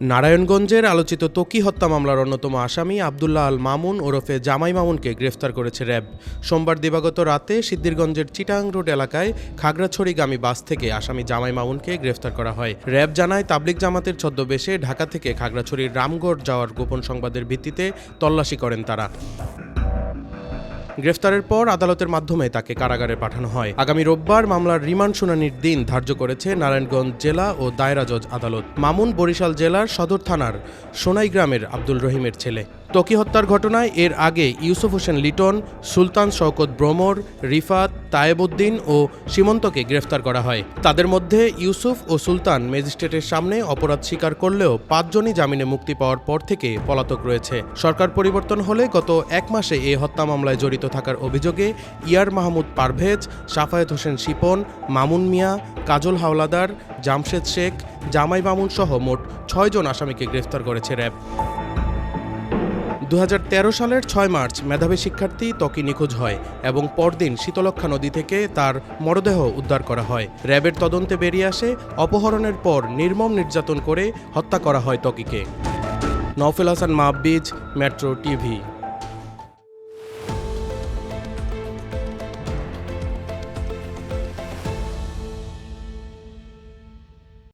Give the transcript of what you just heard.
নারায়ণগঞ্জের আলোচিত তকি হত্যা মামলার অন্যতম আসামি আবদুল্লাহ আল মামুন ওরফে জামাই মামুনকে গ্রেফতার করেছে র্যাব। সোমবার দিবাগত রাতে সিদ্ধিরগঞ্জের চিটাং রোড এলাকায় খাগড়াছড়িগামী বাস থেকে আসামি জামাই মামুনকে গ্রেফতার করা হয়। র্যাব জানায় তাবলিক জামাতের ছদ্মবেশে ঢাকা থেকে খাগড়াছড়ির রামগড় যাওয়ার গোপন সংবাদের ভিত্তিতে তল্লাশি করেন তারা। গ্রেফতারের পর আদালতের মাধ্যমে তাকে কারাগারে পাঠানো হয়। আগামী রোববার মামলার রিমান্ড শুনানির দিন ধার্য করেছে নারায়ণগঞ্জ জেলা ও দায়রা জজ আদালত। মামুন বরিশাল জেলার সদর থানার সোনাই গ্রামের আব্দুল রহিমের ছেলে। তকি হত্যার ঘটনায় এর আগে ইউসুফ হোসেন লিটন, সুলতান শওকত ভ্রমর রিফাত তায়েবুদ্দিন ও সীমন্তকে গ্রেফতার করা হয়। তাদের মধ্যে ইউসুফ ও সুলতান ম্যাজিস্ট্রেটের সামনে অপরাধ স্বীকার করলেও পাঁচজনই জামিনে মুক্তি পাওয়ার পর থেকে পলাতক রয়েছে। সরকার পরিবর্তন হলে গত এক মাসে এই হত্যা মামলায় জড়িত থাকার অভিযোগে ইয়ার মাহমুদ পারভেজ, সাফায়েত হোসেন শিপন, মামুন মিয়া, কাজল হাওলাদার, জামশেদ শেখ, জামাই মামুন সহ মোট ছয়জন আসামিকে গ্রেফতার করেছে র্যাব। দু হাজার তেরো সালের ছয় মার্চ মেধাবী শিক্ষার্থী ত্বকি নিখোঁজ হয় এবং পরদিন শীতলক্ষা নদী থেকে তার মরদেহ উদ্ধার করা হয়। র্যাবের তদন্তে বেরিয়ে আসে অপহরণের পর নির্মম নির্যাতন করে হত্যা করা হয় ত্বকিকে। Naufel Hasan Mahbiz metro TV.